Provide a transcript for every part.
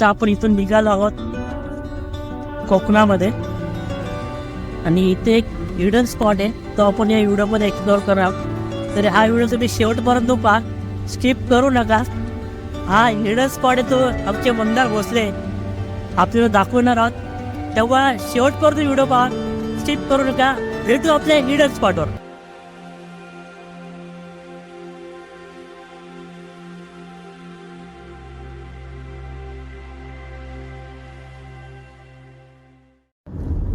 आता आपण इथून निघालो आहोत कोकणामध्ये. आणि इथे एक हिडन स्पॉट आहे. तो आपण या व्हिडिओमध्ये एक्सप्लोअर करणार आहोत. तर हा व्हिडिओ तुम्ही शेवटपर्यंत पहा. स्किप करू नका. हा हिडन स्पॉट आहे तो आमचे मंदार भोसले. आपल्याला दाखवणार आहोत. तेव्हा शेवटपर्यंत व्हिडिओ पहा. स्किप करू नका. भेटू आपल्या हिडन स्पॉटवर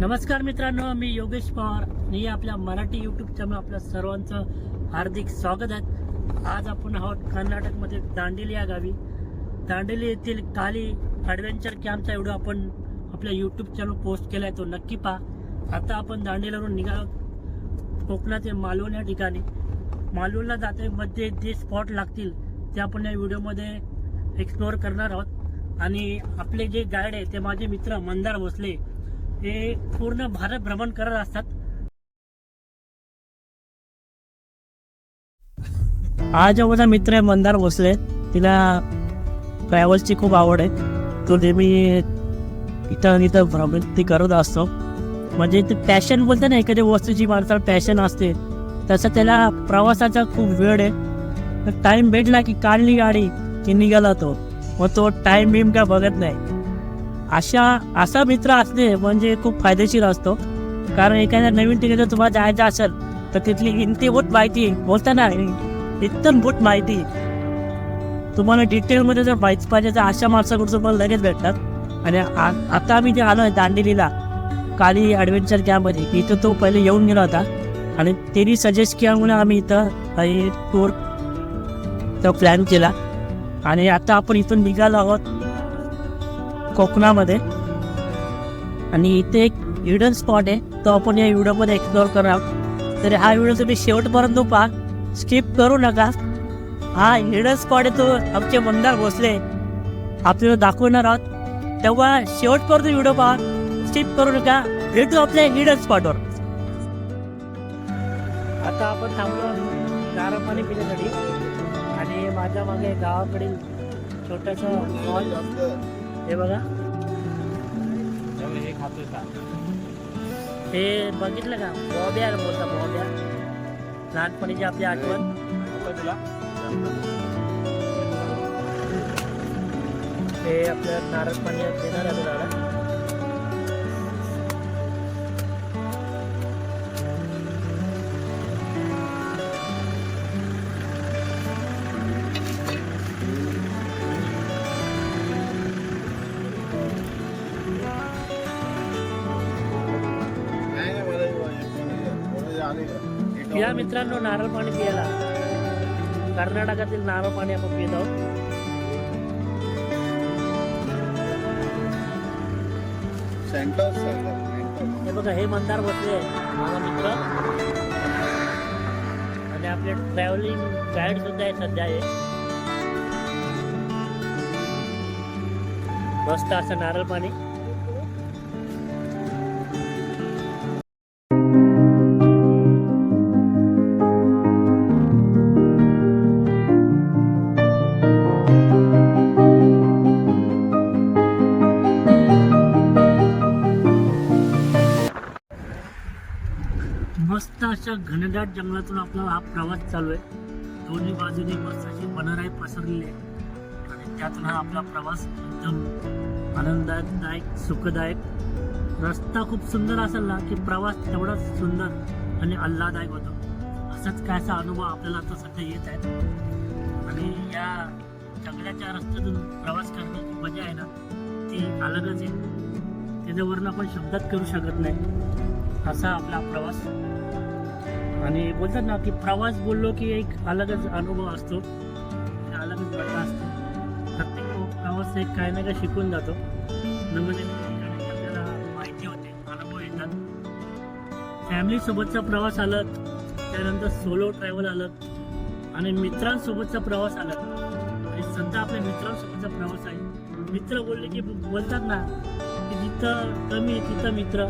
नमस्कार मित्रांनो मी योगेश पवार. आणि आपल्या मराठी युट्यूब चॅनल आपल्या सर्वांचं हार्दिक स्वागत आहे. आज आपण आहोत कर्नाटकमध्ये दांडेली या गावी. दांडेली येथील काली ॲडव्हेंचर कॅम्पचा व्हिडिओ आपण आपल्या यूट्यूब चॅनल पोस्ट केला आहे तो नक्की पहा. आता आपण दांडेलीवरून निघा कोकणातील मालवण या ठिकाणी. मालवणला जाते मध्ये जे स्पॉट लागतील ते आपण या व्हिडिओमध्ये एक्सप्लोअर करणार आहोत. आणि आपले जे गाईड आहे ते माझे मित्र मंदार भोसले. हे पूर्ण भारत भ्रमण करत असतात. आज माझा मित्र आहे मंदार भोसले. तिला ट्रॅव्हल्सची खूप आवड आहे. तो नेहमी इथं इथं भ्रमण ती करत असतो. म्हणजे ते पॅशन बोलते ना एखाद्या वस्तूची माणसाला पॅशन असते तसं त्याला प्रवासाचा खूप वेळ आहे. टाइम भेटला की काढली गाडी की निघाला तो. मग तो टाइम बिम काय बघत नाही. अशा असा मित्र असणे म्हणजे खूप फायदेशीर असतो. कारण एखाद्या नवीन ठिकाणी जर तुम्हाला जायचं असेल तर तिथली इंतीभूत माहिती बोलताना इतनभूत माहिती. तुम्हाला डिटेलमध्ये जर माहिती पाहिजे तर अशा माणसाकडून तुम्हाला लगेच भेटतात. आणि आ- आता आम्ही जे आलो आहे दांडेलीला काली ॲडव्हेंचर कॅम्पमध्ये इथं तो पहिले येऊन गेला होता. आणि त्यांनी सजेस्ट केल्यामुळे आम्ही इथं टूर तो प्लॅन केला. आणि आता आपण इथून निघालो आहोत. कोकणामध्ये. आणि इथे एक हिडन स्पॉट आहे. तो आपण या व्हिडिओमध्ये एक्सप्लोअर करणार आहोत. तर हा व्हिडिओ तुम्ही शेवटपर्यंत पहा. स्किप करू नका. हा हिडन स्पॉट आहे तो आमचे मंदार भोसले. आपल्याला दाखवणार आहोत. तेव्हा शेवटपर्यंत व्हिडिओ पहा. स्किप करू नका. भेटू आपल्या हिडन स्पॉटवर. आता आपण थांबलो गारम पाणी पिण्यासाठी. आणि माझ्या मागे गावाकडील छोटंसं मॉल हे बघा. हे बघितलं का? बॉब्या बोलता बॉब्या लहानपणीची आपली आठवण. तुला हे आपलं नारळ पाणी देणार आहे झालं मित्रांनो नारळ पाणी पियाला कर्नाटकातील नारळ पाणी आपण पित आहोत. हे बघा हे मंदार बसले माझा मित्र. आणि आपले ट्रॅव्हलिंग गाईड सुद्धा आहे सध्या हे. मस्त असं नारळ पाणी. घनदाट जंगलातून आपला हा प्रवास चालू आहे. दोन्ही बाजूने मस्त अशी वनराई पसरलेली आहे. आणि त्यातून हा आपला प्रवास एकदम आनंददायक सुखदायक. रस्ता खूप सुंदर असला की प्रवास तेवढाच सुंदर आणि आल्हादायक होतो. असाच काय असा अनुभव आपल्याला आता सध्या येत आहे. आणि या जंगलाच्या रस्त्यातून प्रवास करण्याची मजा आहे ना ती अलगच आहे. त्याच्यावरून आपण शब्दात करू शकत नाही. असा आपला प्रवास आणि बोलतात ना की प्रवास बोललो की एक अलगच अनुभव असतो. अलगच मजा असतो. प्रत्येक प्रवास एक काही ना काही शिकून जातो. नवीन आपल्याला माहिती होते अनुभव येतात. फॅमिलीसोबतचा प्रवास आला त्यानंतर सोलो ट्रॅव्हल आलं आणि मित्रांसोबतचा प्रवास आला. आणि सध्या आपल्या मित्रांसोबतचा प्रवास आहे. मित्र बोलले की बोलतात ना की जिथं कमी तिथं मित्र.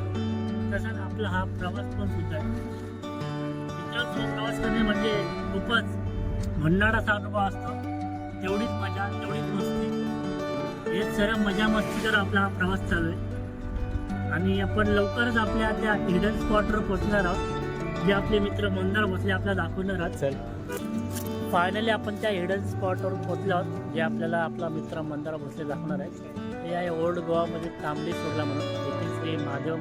तसाच आपला हा प्रवास पण सुद्धा आहे. मित्रांसोबत प्रवास करणे म्हणजे खूपच भन्नाडाचा अनुभव असतो. तेवढीच मजा तेवढीच मस्ती. हे सर्व मजा मस्ती कर आपला हा प्रवास चालू आहे. आणि आपण लवकरच आपल्या त्या हिडन स्पॉटवर पोहोचणार आहोत. जे आपले मित्र मंदार भोसले आपल्याला दाखवणार आहात. चल. फायनली आपण त्या हिडन स्पॉटवर पोहोचलो आहोत. जे आपल्याला आपला मित्र मंदार भोसले दाखवणार आहे ते आहे ओल्ड गोवामध्ये तांबडी सोडला म्हणून. श्री महादेव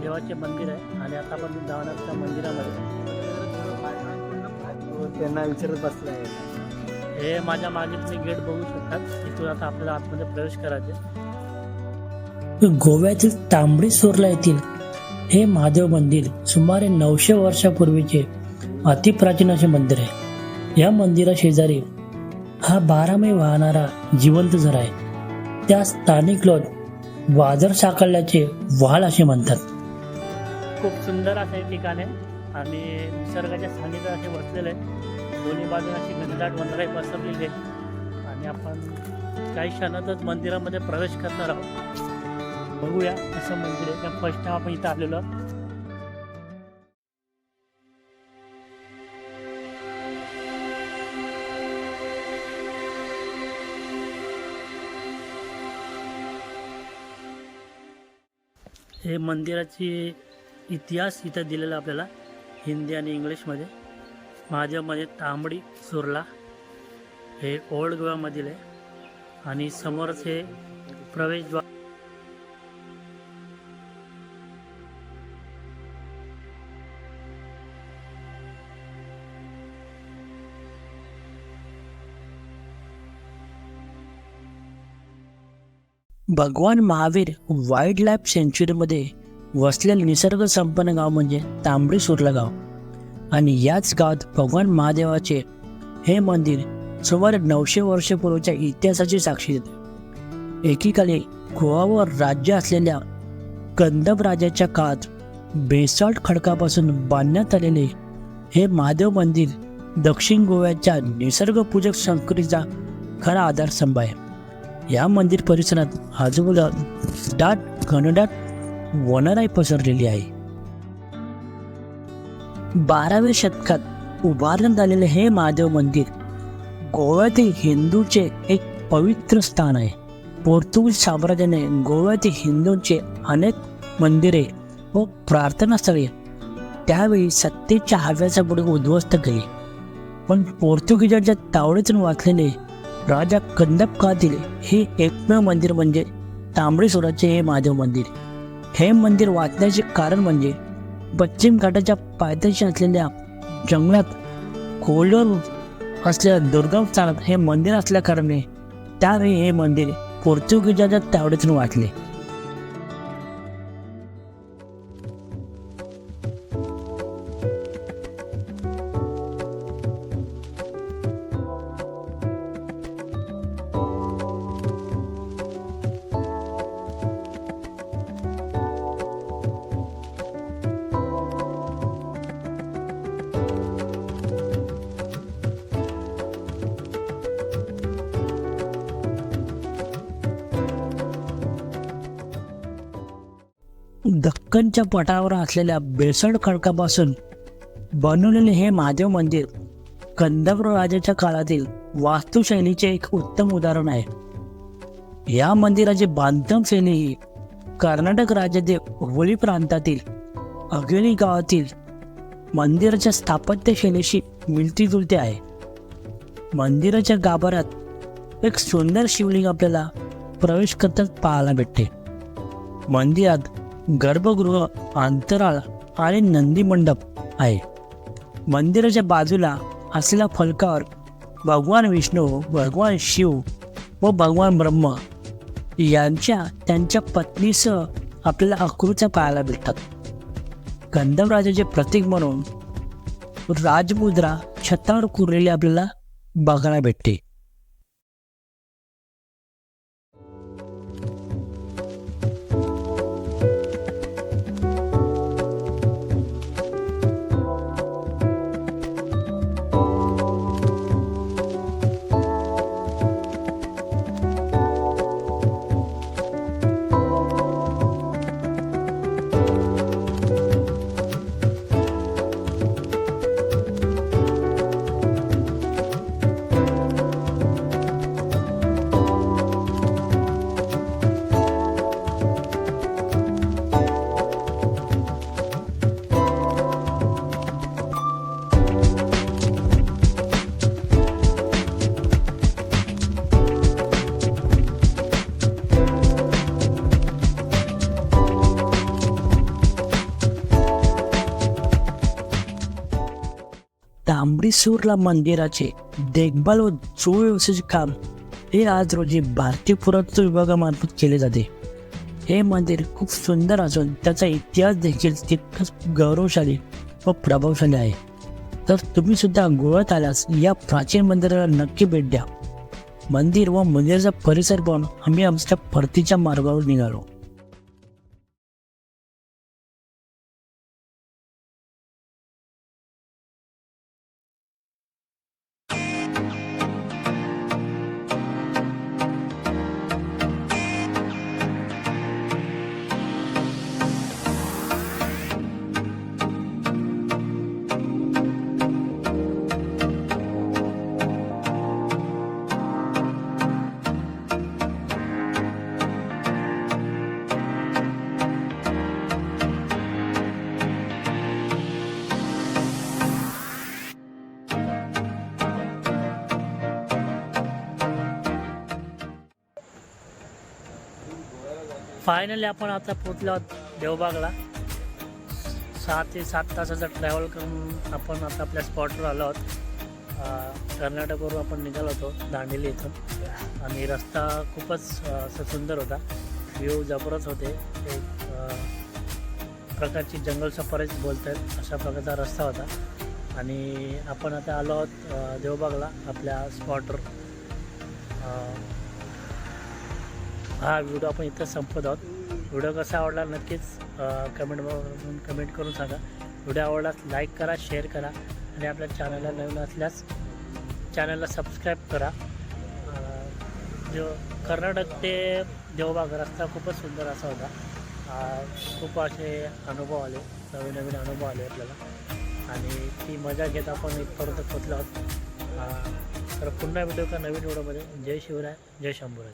देवाचे मंदिर आहे आणि आता आपण जाणार त्या मंदिरामध्ये. तो त्यांना विचारत बसलाय हे माझ्या मागे तुम्ही गेट बघू शकतात इथून आता आपल्याला आतमध्ये प्रवेश करायचे. गोव्यातील तांबडी सोरला येथील हे महादेव मंदिर सुमारे नऊशे वर्षापूर्वीचे अतिप्राचीन असे मंदिर आहे. या मंदिरा शेजारी हा बारामय वाहणारा जिवंत झरा आहे. त्या स्थानिक लोक वाजर साकारल्याचे वाल असे म्हणतात. खूप सुंदर असं हे ठिकाण आहे. आणि निसर्गाच्या सानिध्यात असे बसलेलं आहे. दोन्ही बाजूला अशी घनदाट वनराई पसरलेली आहे. आणि आपण काही क्षणातच मंदिरामध्ये प्रवेश करणार आहोत. बघूया असं मंदिर आहे. फर्स्ट टाइम आपण इथं आलेलो हे मंदिराची इतिहास इथं दिलेला आपल्याला हिंदी आणि इंग्लिशमध्ये. माझ्यामध्ये तांबडी सुरला हे ओल्ड गोव्यामधील आहे. आणि समोरच हे प्रवेशद्वार भगवान महावीर वाईल्ड लाईफ सेंच्युरीमध्ये वसलेलं निसर्ग संपन्न गाव म्हणजे तांबडी सुरला गाव. आणि याच गावात भगवान महादेवाचे हे मंदिर सुमारे नऊशे वर्षपूर्वीच्या इतिहासाची साक्षी देते. एकीकाली गोवावर राज्य असलेल्या कंदब राजाच्या काळात बेसाल्ट खडकापासून बांधण्यात आलेले हे महादेव मंदिर दक्षिण गोव्याच्या निसर्गपूजक संस्कृतीचा खरा आधारस्तंभ आहे. या मंदिर परिसरात आजूबाजूला दाट घनदाट वनराई पसरलेली आहे. बाराव्या शतकात उभारण्यात आलेले हे महादेव मंदिर गोव्यातील हिंदूचे एक पवित्र स्थान आहे. पोर्तुगीज साम्राज्याने गोव्यातील हिंदूंचे अनेक मंदिरे व प्रार्थनास्थळे त्यावेळी सत्तेच्या हव्याचा पुढे उद्ध्वस्त केले. पण पोर्तुगीजांच्या तावडीतून वाचलेले राजा कंदप काळातील हे एकमेव मंदिर म्हणजे तांबडी सोराचे हे महादेव मंदिर. हे मंदिर वाचण्याचे कारण म्हणजे पश्चिम घाटाच्या पायथ्याशी असलेल्या जंगलात खोलवर असलेल्या दुर्गम स्थानात हे मंदिर असल्याकारणे त्यावेळी हे मंदिर पोर्तुगीजाच्या तावडीतून वाचले. दक्कनच्या पटावर असलेल्या बेसळ खडकापासून बनवलेले हे महादेव मंदिर कंदप्र राजाच्या काळातील वास्तुशैलीचे एक उत्तम उदाहरण आहे. या मंदिराची बांधकाम शैली ही कर्नाटक राज्यातील हुबळी प्रांतातील अगेली गावातील मंदिराच्या स्थापत्य शैलीशी मिळती जुळते आहे. मंदिराच्या गाभाऱ्यात एक सुंदर शिवलिंग आपल्याला प्रवेश करताच पाहायला भेटते. मंदिरात गर्भगृह अंतराळ आणि नंदी मंडप आहे. मंदिराच्या बाजूला असलेल्या फलकावर भगवान विष्णू भगवान शिव व भगवान ब्रह्म यांच्या त्यांच्या पत्नीसह आपल्याला आकृत्या पाहायला भेटतात. गंधवराजाचे प्रतीक म्हणून राजमुद्रा छतावर कोरलेली आपल्याला बघायला भेटते. तांबडीसूरला मंदिराचे देखभाल व सुव्यवस्थेचे काम हे आज रोजी भारतीय पुरातत्व विभागामार्फत केले जाते. हे मंदिर खूप सुंदर असून त्याचा इतिहास देखील तितकंच गौरवशाली व प्रभावशाली आहे. तर तुम्ही सुद्धा गोव्यात आल्यास या प्राचीन मंदिराला नक्की भेट द्या. मंदिर व मंदिराचा परिसर पाहून आम्ही आमच्या परतीच्या मार्गावर निघालो. फायनली आपण आता पोचलो आहोत देवबागला. सहा ते सात तासाचा ट्रॅव्हल करून आपण आता आपल्या स्पॉटवर आलो आहोत. कर्नाटकवरून आपण निघालो होतो दांडेली इथून. आणि रस्ता खूपच असं सुंदर होता. व्ह्यू जबरच होते. एक प्रकारची जंगल सफारीच बोलत आहेत अशा प्रकारचा रस्ता होता. आणि आपण आता आलो आहोत देवबागला आपल्या स्पॉटवर हा व्हिडिओ आपण इथं संपत आहोत. व्हिडिओ कसा आवडला नक्कीच कमेंट कमेंट करून सांगा. व्हिडिओ आवडला लाईक करा शेअर करा आणि आपल्या चॅनलला नवीन असल्यास चॅनलला सबस्क्राईब करा. जो कर्नाटक ते देवबाग रस्ता खूपच सुंदर असा होता. खूप असे अनुभव आले नवीन नवीन अनुभव आले आपल्याला. आणि ती मजा घेत आपण इथपर्यंत पोचलो आहोत. तर पुन्हा व्हिडिओ का नवीन व्हिडिओमध्ये. जय शिवराय जय शंभूराय.